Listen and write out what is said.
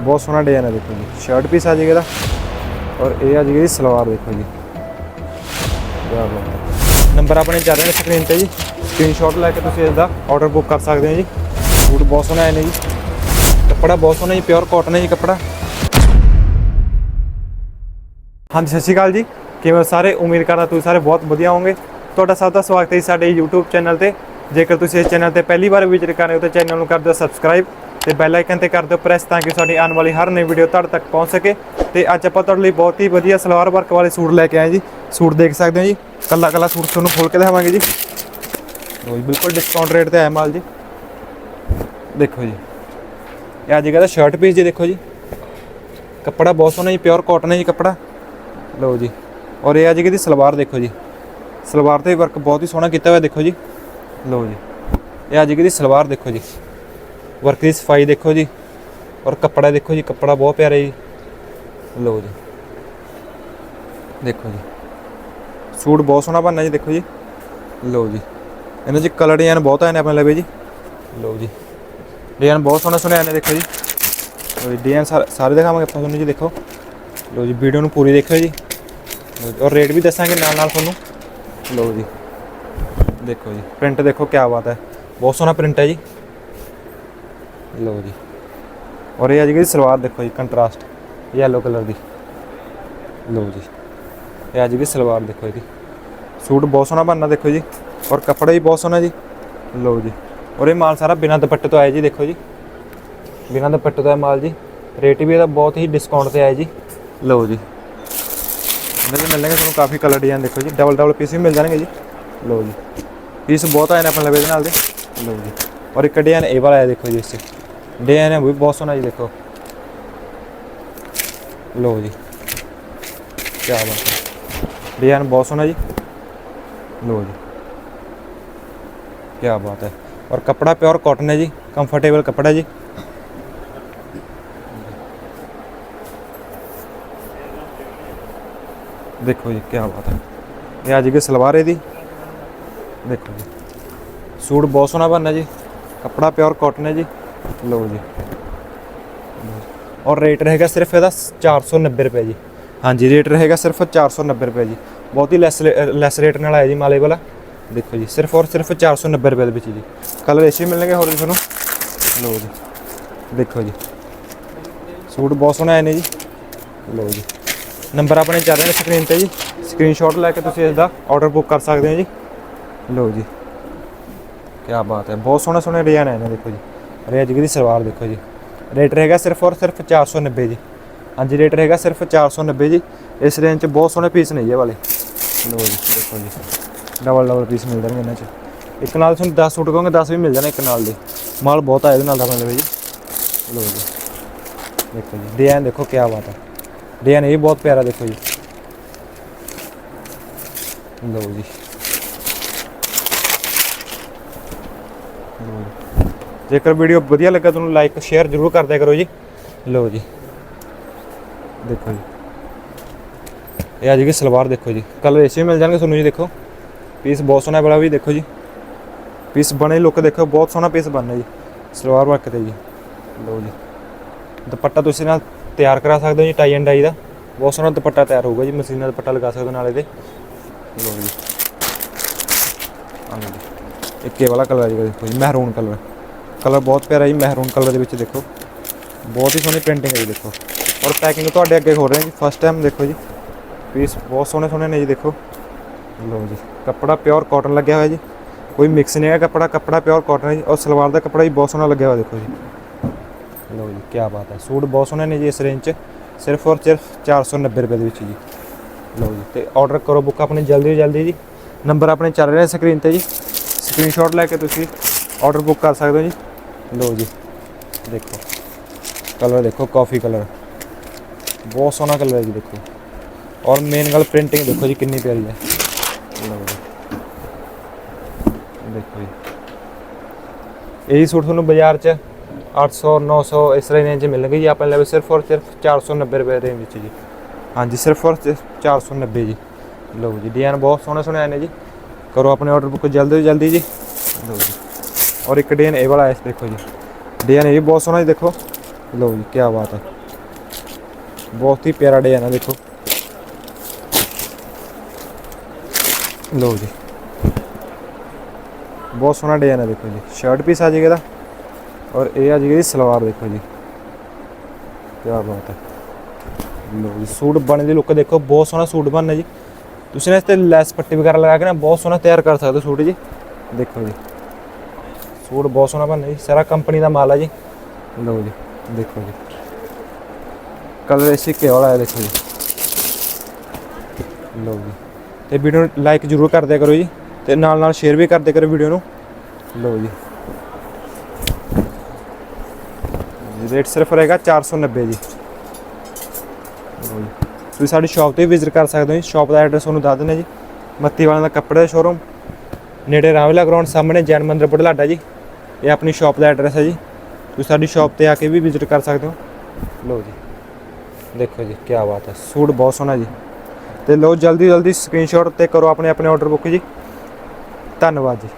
ਬਹੁਤ ਸੋਹਣਾ ਡਿਜ਼ਾਈਨ ਹੈ ਦੇਖੋ ਜੀ। ਸ਼ਰਟ ਪੀਸ ਆ ਜਾਏਗਾ ਇਹਦਾ। ਔਰ ਇਹ ਆ ਜਾਏਗੀ ਇਹਦੀ ਸਲਵਾਰ ਦੇਖੋ ਜੀ। ਨੰਬਰ ਆਪਣੇ ਚੱਲ ਰਹੇ ਨੇ ਸਕਰੀਨ ਤੇ ਜੀ। ਸਕਰੀਨਸ਼ਾਟ ਲੈ ਕੇ ਤੁਸੀਂ ਇਸ ਦਾ ਆਰਡਰ ਬੁੱਕ ਕਰ ਸਕਦੇ ਹੋ ਜੀ। ਸੂਟ ਬਹੁਤ ਸੋਹਣਾ ਹੈ ਨੇ ਜੀ। ਕੱਪੜਾ ਬਹੁਤ ਸੋਹਣਾ ਜੀ ਪਿਓਰ ਕਾਟਨ ਹੈ ਜੀ ਕੱਪੜਾ। ਹਾਂਜੀ, ਸਤਿ ਸ਼੍ਰੀ ਅਕਾਲ ਜੀ। ਕਿਵੇਂ ਸਾਰੇ? ਉਮੀਦ ਕਰਦਾ ਤੁਸੀਂ ਸਾਰੇ ਬਹੁਤ ਵਧੀਆ ਹੋਵੋਗੇ। ਤੁਹਾਡਾ ਸਭ ਦਾ ਸਵਾਗਤ ਹੈ ਜੀ ਸਾਡੇ YouTube ਚੈਨਲ ਤੇ। ਜੇਕਰ ਤੁਸੀਂ ਇਸ ਚੈਨਲ ਤੇ ਪਹਿਲੀ ਵਾਰ ਵਿਜ਼ਿਟ ਕਰ ਰਹੇ ਹੋ ਤਾਂ ਚੈਨਲ ਨੂੰ ਕਰ ਦਿਓ ਸਬਸਕ੍ਰਾਈਬ ਤੇ ਬੈਲ ਆਈਕਨ ਤੇ ਕਰ ਦਿਓ ਪ੍ਰੈਸ ਤਾਂ ਕਿ ਸਾਡੀ ਆਉਣ ਵਾਲੀ ਹਰ ਨਵੀਂ ਵੀਡੀਓ ਤੁਹਾਡੇ ਤੱਕ ਪਹੁੰਚ ਸਕੇ। ਤੇ ਅੱਜ ਆਪਾਂ ਤੁਹਾਡੇ ਲਈ ਬਹੁਤ ਹੀ ਵਧੀਆ ਸਲਵਾਰ ਵਰਕ ਵਾਲੇ ਸੂਟ ਲੈ ਕੇ ਆਏ ਜੀ। ਸੂਟ ਦੇਖ ਸਕਦੇ ਹੋ ਜੀ। ਕੱਲਾ ਕੱਲਾ ਸੂਟ ਤੁਹਾਨੂੰ ਖੋਲ ਕੇ ਦਿਖਾਵਾਂਗੇ ਜੀ। ਲਓ ਜੀ, ਬਿਲਕੁਲ ਡਿਸਕਾਊਂਟ ਰੇਟ ਤੇ ਹੈ ਮਾਲ ਜੀ। ਦੇਖੋ ਜੀ। ਇਹ ਆ ਅੱਜ ਦਾ ਸ਼ਰਟ ਪੀਸ ਜੀ, ਦੇਖੋ ਜੀ। ਕੱਪੜਾ ਬਹੁਤ ਸੋਹਣਾ ਜੀ ਪਿਓਰ ਕਾਟਨ ਹੈ ਜੀ ਕੱਪੜਾ। ਲਓ ਜੀ। ਔਰ ਇਹ ਆ ਜੀ ਦੀ ਸਲਵਾਰ ਦੇਖੋ ਜੀ। ਸਲਵਾਰ ਤੇ ਵਰਕ ਬਹੁਤ ਹੀ ਸੋਹਣਾ ਕੀਤਾ ਹੋਇਆ, ਦੇਖੋ ਜੀ। ਲਓ ਜੀ। ਇਹ ਆ ਜੀ ਦੀ ਸਲਵਾਰ ਦੇਖੋ ਜੀ। ਵਰਕ ਦੀ ਸਫ਼ਾਈ ਦੇਖੋ ਜੀ। ਔਰ ਕੱਪੜਾ ਦੇਖੋ ਜੀ ਕੱਪੜਾ ਬਹੁਤ ਪਿਆਰਾ ਜੀ। ਲਓ ਜੀ। ਦੇਖੋ ਜੀ। ਸੂਟ ਬਹੁਤ ਸੋਹਣਾ ਬਣਨਾ ਜੀ ਦੇਖੋ ਜੀ। ਲਓ ਜੀ। ਇਹਨਾਂ 'ਚ ਕਲਰ ਡਿਜ਼ਾਈਨ ਬਹੁਤ ਆਏ ਨੇ ਆਪਣੇ ਲਵੇ ਜੀ। ਲਓ ਜੀ। ਡਿਜ਼ਾਈਨ ਬਹੁਤ ਸੋਹਣਾ ਸੋਹਣਾ ਆਏ ਨੇ ਦੇਖੋ ਜੀ। ਲਓ ਜੀ ਡਿਜ਼ਾਈਨ ਸਾਰੇ ਦਿਖਾਵਾਂਗੇ ਆਪਾਂ ਤੁਹਾਨੂੰ ਜੀ ਦੇਖੋ। ਲਓ ਜੀ ਵੀਡੀਓ ਨੂੰ ਪੂਰੀ ਦੇਖਿਓ ਜੀ। ਜੀ, ਔਰ ਰੇਟ ਵੀ ਦੱਸਾਂਗੇ ਨਾਲ ਨਾਲ ਤੁਹਾਨੂੰ। ਲਓ ਜੀ। ਦੇਖੋ ਜੀ ਪ੍ਰਿੰਟ ਦੇਖੋ ਕਿਆ ਬਾਤ ਹੈ। ਬਹੁਤ ਸੋਹਣਾ ਪ੍ਰਿੰਟ ਹੈ ਜੀ। ਲਓ ਜੀ। ਔਰ ਇਹ ਆ ਜੀ ਸਲਵਾਰ ਦੇਖੋ ਜੀ ਕੰਟਰਾਸਟ ਯੈਲੋ ਕਲਰ ਦੀ। ਲਓ ਜੀ। ਇਹ ਆ ਜੀ ਸਲਵਾਰ ਦੇਖੋ ਇਹਦੀ। ਸੂਟ ਬਹੁਤ ਸੋਹਣਾ ਬਣਨਾ ਦੇਖੋ ਜੀ। ਔਰ ਕੱਪੜਾ ਵੀ ਬਹੁਤ ਸੋਹਣਾ ਜੀ। ਲਓ ਜੀ। ਔਰ ਇਹ ਮਾਲ ਸਾਰਾ ਬਿਨਾਂ ਦੁਪੱਟੇ ਤੋਂ ਆਇਆ ਜੀ, ਦੇਖੋ ਜੀ। ਬਿਨਾਂ ਦੁਪੱਟੇ ਤੋਂ ਹੈ ਮਾਲ ਜੀ। ਰੇਟ ਵੀ ਇਹਦਾ ਬਹੁਤ ਹੀ ਡਿਸਕਾਊਂਟ ਤੇ ਆਇਆ ਜੀ। ਲਓ ਜੀ। ਇਹਨਾਂ ਦੇ ਮਿਲਣਗੇ ਤੁਹਾਨੂੰ ਕਾਫੀ ਕਲਰ ਡਿਜ਼ਾਈਨ ਦੇਖੋ ਜੀ। ਡਬਲ ਡਬਲ ਪੀਸ ਵੀ ਮਿਲ ਜਾਣਗੇ ਜੀ। ਲਓ ਜੀ। ਪੀਸ ਬਹੁਤ ਆਏ ਨੇ ਆਪਣੇ ਲਵੇ ਦੇ ਨਾਲ ਦੇ। ਲਓ ਜੀ। ਔਰ ਇੱਕ ਡਿਜ਼ਾਈਨ ਇਹ ਵਾਲਾ ਆਇਆ ਦੇਖੋ ਜੀ ਇਸ 'ਚ। ਡਿਜ਼ਾਈਨ ਹੈ ਉਹ ਵੀ ਬਹੁਤ ਸੋਹਣਾ ਜੀ ਦੇਖੋ। ਲੋ ਜੀ ਕੀ ਬਾਤ ਹੈ। ਡਿਜ਼ਾਈਨ ਬਹੁਤ ਸੋਹਣਾ ਜੀ। ਲੋ ਜੀ ਕੀ ਬਾਤ ਹੈ। ਔਰ ਕਪੜਾ ਪਿਓਰ ਕਾਟਨ ਹੈ ਜੀ ਕੰਫਰਟੇਬਲ ਕਪੜਾ ਜੀ। ਦੇਖੋ ਜੀ ਕੀ ਬਾਤ ਹੈ। ਇਹ ਆ ਜੀ ਸਲਵਾਰ ਇਹਦੀ? ਦੇਖੋ ਜੀ। ਸੂਟ ਬਹੁਤ ਸੋਹਣਾ ਬਣਨਾ ਜੀ। ਕੱਪੜਾ ਪਿਓਰ ਕਾਟਨ ਹੈ ਜੀ। ਲਓ ਜੀ। ਔਰ ਰੇਟ ਰਹੇਗਾ ਸਿਰਫ ਇਹਦਾ 490 ਰੁਪਏ ਜੀ। ਹਾਂਜੀ, ਰੇਟ ਰਹੇਗਾ ਸਿਰਫ 490 ਰੁਪਏ ਜੀ। ਬਹੁਤ ਹੀ ਲੈਸ ਲੈਸ ਰੇਟ ਨਾਲ ਆਇਆ ਜੀ ਮਾਲੇ ਵਾਲਾ। ਦੇਖੋ ਜੀ, ਸਿਰਫ ਔਰ ਸਿਰਫ 490 ਰੁਪਏ ਦੇ ਵਿੱਚ ਜੀ। ਕਲਰ ਇਸੇ ਮਿਲਣਗੇ ਹੋਰ ਵੀ ਤੁਹਾਨੂੰ? ਲਓ ਜੀ। ਦੇਖੋ ਜੀ। ਸੂਟ ਬਹੁਤ ਸੋਹਣਾ ਆਏ ਨੇ ਜੀ। ਲਓ ਜੀ। ਨੰਬਰ ਆਪਣੇ ਚੱਲ ਰਹੇ ਨੇ ਸਕਰੀਨ ਤੇ ਜੀ। ਸਕਰੀਨਸ਼ਾਟ ਲੈ ਕੇ ਤੁਸੀਂ ਇਸ ਦਾ ਆਰਡਰ ਬੁੱਕ ਕਰ ਸਕਦੇ ਹੋ ਜੀ। ਲਓ ਜੀ। ਕੀ ਬਾਤ ਹੈ, ਬਹੁਤ ਸੋਹਣੇ ਸੋਹਣੇ ਡਿਜ਼ਾਈਨ ਆਏ ਨੇ, ਦੇਖੋ ਜੀ। ਅਰੇ ਦੀ ਸਲਵਾਰ ਦੇਖੋ ਜੀ। ਰੇਟ ਰਹੇਗਾ ਸਿਰਫ ਔਰ ਸਿਰਫ 490 ਜੀ। ਹਾਂਜੀ ਰੇਟ ਰਹੇਗਾ ਸਿਰਫ 490 ਜੀ। ਇਸ ਰੇਂਜ 'ਚ ਬਹੁਤ ਸੋਹਣੇ ਪੀਸ ਨੇ ਜੀ ਇਹ ਵਾਲੇ। ਲਓ ਜੀ, ਦੇਖੋ ਜੀ। ਡਬਲ ਡਬਲ ਪੀਸ ਮਿਲ ਜਾਣਗੇ ਇਹਨਾਂ 'ਚ। ਇੱਕ ਨਾਲ ਤੁਹਾਨੂੰ 10 ਸੂਟ ਕਹੋਗੇ 10 ਵੀ ਮਿਲ ਜਾਣੇ ਇੱਕ ਨਾਲ ਦੇ। ਮਾਲ ਬਹੁਤ ਆਇਆ ਇਹਦੇ ਨਾਲ ਦਾ ਮਤਲਬ ਜੀ। ਲਓ ਜੀ। ਦੇਖੋ ਜੀ ਡਿਜ਼ਾਈਨ ਦੇਖੋ ਕੀ ਬਾਤ ਹੈ ਡਿਜ਼ਾਈਨ ਇਹ ਬਹੁਤ ਪਿਆਰਾ ਦੇਖੋ ਜੀ। ਲਓ ਜੀ। ਲਓ ਜੀ। ਜੇਕਰ ਵੀਡੀਓ ਵਧੀਆ ਲੱਗਾ ਤੁਹਾਨੂੰ ਲਾਈਕ ਸ਼ੇਅਰ ਜ਼ਰੂਰ ਕਰ ਦਿਆ ਕਰੋ ਜੀ। ਲਓ ਜੀ। ਦੇਖੋ ਜੀ। ਇਹ ਆ ਜੀ ਸਲਵਾਰ ਦੇਖੋ ਜੀ। ਕਲਰ ਇਸੇ ਮਿਲ ਜਾਣਗੇ ਤੁਹਾਨੂੰ ਜੀ, ਦੇਖੋ। ਪੀਸ ਬਹੁਤ ਸੋਹਣਾ ਵਾਲਾ ਵੀ ਦੇਖੋ ਜੀ। ਪੀਸ ਬਣੇ ਲੁੱਕ ਦੇਖੋ, ਬਹੁਤ ਸੋਹਣਾ ਪੀਸ ਬਣਨਾ ਜੀ। ਸਲਵਾਰ ਵਰਕ ਤੇ ਜੀ। ਲਓ ਜੀ। ਦੁਪੱਟਾ ਤੁਸੀਂ ਨਾਲ ਤਿਆਰ ਕਰਾ ਸਕਦੇ ਹੋ ਜੀ ਟਾਈ ਐਂਡ ਡਾਈ ਦਾ। ਬਹੁਤ ਸੋਹਣਾ ਦੁਪੱਟਾ ਤਿਆਰ ਹੋਊਗਾ ਜੀ, ਮਸ਼ੀਨ ਨਾਲ ਦੁਪੱਟਾ ਲਗਾ ਸਕਦੇ ਹੋ ਨਾਲ ਇਹਦੇ। ਲਓ ਜੀ। ਆਹ ਜੀ। ਇੱਕ ਇਹ ਵਾਲਾ ਕਲਰ ਹੈ ਜੀ, ਦੇਖੋ ਜੀ, ਮਹਿਰੂਨ ਕਲਰ ਕਲਰ ਬਹੁਤ ਪਿਆਰਾ ਜੀ, ਮਹਿਰੂਨ ਕਲਰ ਦੇ ਵਿੱਚ ਦੇਖੋ। ਬਹੁਤ ਹੀ ਸੋਹਣੀ ਪ੍ਰਿੰਟਿੰਗ ਹੈ ਜੀ, ਦੇਖੋ। ਔਰ ਪੈਕਿੰਗ ਤੁਹਾਡੇ ਅੱਗੇ ਹੋ ਰਹੀ ਹੈ ਜੀ ਫਸਟ ਟਾਈਮ ਦੇਖੋ ਜੀ। ਪੀਸ ਬਹੁਤ ਸੋਹਣੇ ਸੋਹਣੇ ਨੇ ਜੀ, ਦੇਖੋ। ਲਓ ਜੀ, ਕੱਪੜਾ ਪਿਓਰ ਕਾਟਨ ਲੱਗਿਆ ਹੋਇਆ ਜੀ। ਕੋਈ ਮਿਕਸ ਨਹੀਂ ਹੈ ਕੱਪੜਾ ਕੱਪੜਾ ਪਿਓਰ ਕਾਟਨ ਹੈ ਜੀ। ਔਰ ਸਲਵਾਰ ਦਾ ਕੱਪੜਾ ਵੀ ਬਹੁਤ ਸੋਹਣਾ ਲੱਗਿਆ ਹੋਇਆ, ਦੇਖੋ ਜੀ। ਲਓ ਜੀ ਕੀ ਬਾਤ ਹੈ। ਸੂਟ ਬਹੁਤ ਸੋਹਣੇ ਨੇ ਜੀ ਇਸ ਰੇਂਜ 'ਚ। ਸਿਰਫ ਔਰ ਸਿਰਫ 490 ਰੁਪਏ ਦੇ ਵਿੱਚ ਜੀ। ਲਓ ਜੀ, ਤੇ ਆਰਡਰ ਕਰੋ ਬੁੱਕ ਆਪਣੀ ਜਲਦੀ ਤੋਂ ਜਲਦੀ ਜੀ। ਨੰਬਰ ਆਪਣੇ ਚੱਲ ਰਿਹਾ ਸਕਰੀਨ ਤੇ ਜੀ। ਸਕਰੀਨਸ਼ਾਟ ਲੈ ਕੇ ਤੁਸੀਂ ਆਰਡਰ ਬੁੱਕ ਕਰ ਸਕਦੇ ਹੋ ਜੀ। ਲਓ ਜੀ, ਦੇਖੋ। ਕਲਰ ਦੇਖੋ, ਕਾਫੀ ਕਲਰ। ਬਹੁਤ ਸੋਹਣਾ ਕਲਰ ਹੈ ਜੀ, ਦੇਖੋ। ਔਰ ਮੇਨ ਗੱਲ ਪ੍ਰਿੰਟਿੰਗ ਦੇਖੋ ਜੀ, ਕਿੰਨੀ ਪਿਆਰੀ ਹੈ। ਲਓ ਜੀ। ਦੇਖੋ ਜੀ। ਇਹੀ ਸੂਟ ਤੁਹਾਨੂੰ ਬਾਜ਼ਾਰ 'ਚ 800 900 ਇਸ ਰੇਂਜ 'ਚ ਮਿਲਣਗੇ ਜੀ। ਆਪਣੇ ਲਈ ਸਿਰਫ ਔਰ ਸਿਰਫ 490 ਰੁਪਏ ਰੇਂਜ ਵਿੱਚ ਜੀ। ਹਾਂਜੀ, ਸਿਰਫ ਔਰ ਸਿਰਫ 490 ਜੀ। ਲਓ ਜੀ, ਡਿਜ਼ਾਈਨ ਬਹੁਤ ਸੋਹਣੇ ਸੋਹਣੇ ਆਏ ਨੇ ਜੀ। ਕਰੋ ਆਪਣੇ ਆਰਡਰ ਬੁੱਕ ਜਲਦੀ ਤੋਂ ਜਲਦੀ ਜੀ। ਲਓ ਜੀ। ਔਰ ਇੱਕ ਡਿਜ਼ਾਈਨ ਇਹ ਵਾਲਾ ਹੈ ਦੇਖੋ ਜੀ ਡਿਜ਼ਾਈਨ ਇਹ ਵੀ ਬਹੁਤ ਸੋਹਣਾ ਜੀ ਦੇਖੋ ਲਓ ਜੀ ਕੀ ਬਾਤ ਹੈ ਬਹੁਤ ਹੀ ਪਿਆਰਾ ਡਿਜ਼ਾਈਨ ਹੈ ਦੇਖੋ ਲਓ ਜੀ ਬਹੁਤ ਸੋਹਣਾ ਡਿਜ਼ਾਈਨ ਹੈ ਦੇਖੋ ਜੀ ਸ਼ਰਟ ਪੀਸ ਆ ਜਾਏਗਾ ਇਹਦਾ ਔਰ ਇਹ ਆ ਜਾਏਗੀ ਸਲਵਾਰ ਦੇਖੋ ਜੀ ਕੀ ਬਾਤ ਹੈ ਲਓ ਜੀ ਸੂਟ ਬਣਨ ਦੀ ਲੁੱਕ ਦੇਖੋ ਬਹੁਤ ਸੋਹਣਾ ਸੂਟ ਬਣਨਾ ਜੀ ਤੁਸੀਂ ਨਾ ਇਸ ਤੇ ਲੈਸ ਪੱਟੀ ਵਗੈਰਾ ਲਗਾ ਕੇ ਨਾ ਬਹੁਤ ਸੋਹਣਾ ਤਿਆਰ ਕਰ ਸਕਦੇ ਹੋ ਸੂਟ ਜੀ ਦੇਖੋ ਜੀ ਸੂਟ ਬਹੁਤ ਸੋਹਣਾ ਬਣਨਾ ਜੀ ਸਾਰਾ ਕੰਪਨੀ ਦਾ ਮਾਲ ਹੈ ਜੀ। ਲਓ ਜੀ ਦੇਖੋ ਜੀ। ਕਲਰ ਇਸੇ ਕੇ ਵਾਲਾ ਹੈ ਦੇਖੋ ਜੀ। ਲਓ ਜੀ। ਤੇ ਵੀਡੀਓ ਨੂੰ ਲਾਈਕ ਜ਼ਰੂਰ ਕਰ ਦਿਆ ਕਰੋ ਜੀ ਤੇ ਨਾਲ ਨਾਲ ਸ਼ੇਅਰ ਵੀ ਕਰ ਦਿਆ ਕਰੋ ਵੀਡੀਓ ਨੂੰ। ਲਓ ਜੀ। ਰੇਟ ਸਿਰਫ ਰਹੇਗਾ 490 ਜੀ। ਤੁਸੀਂ ਸਾਡੀ ਸ਼ਾਪ ਤੇ ਵਿਜ਼ਿਟ ਕਰ ਸਕਦੇ ਹੋ ਜੀ ਸ਼ਾਪ ਦਾ ਐਡਰੈਸ ਤੁਹਾਨੂੰ ਦੱਸ ਦਿੰਦੇ ਜੀ। ਮੱਤੀ ਵਾਲਿਆਂ ਦਾ ਕੱਪੜੇ ਦਾ ਸ਼ੋਰੂਮ ਨੇੜੇ ਰਾਵਲਾ ਗਰਾਊਂਡ ਸਾਹਮਣੇ ਜੈਨ ਮੰਦਿਰ ਬੁਢਲਾਡਾ ਜੀ। ਇਹ ਆਪਣੀ ਸ਼ਾਪ ਦਾ ਐਡਰੈਸ ਹੈ ਜੀ। ਤੁਸੀਂ ਸਾਡੀ ਸ਼ਾਪ ਤੇ ਆ ਕੇ ਵੀ ਵਿਜ਼ਿਟ ਕਰ ਸਕਦੇ ਹੋ। ਲਓ ਜੀ। ਦੇਖੋ ਜੀ ਕੀ ਬਾਤ ਹੈ। ਸੂਟ ਬਹੁਤ ਸੋਹਣਾ ਜੀ। ਤੇ ਲਓ ਜਲਦੀ ਜਲਦੀ ਸਕਰੀਨਸ਼ਾਟ ਤੇ ਕਰੋ ਆਪਣੇ ਆਪਣੇ ਆਰਡਰ ਬੁੱਕ ਜੀ। ਧੰਨਵਾਦ ਜੀ।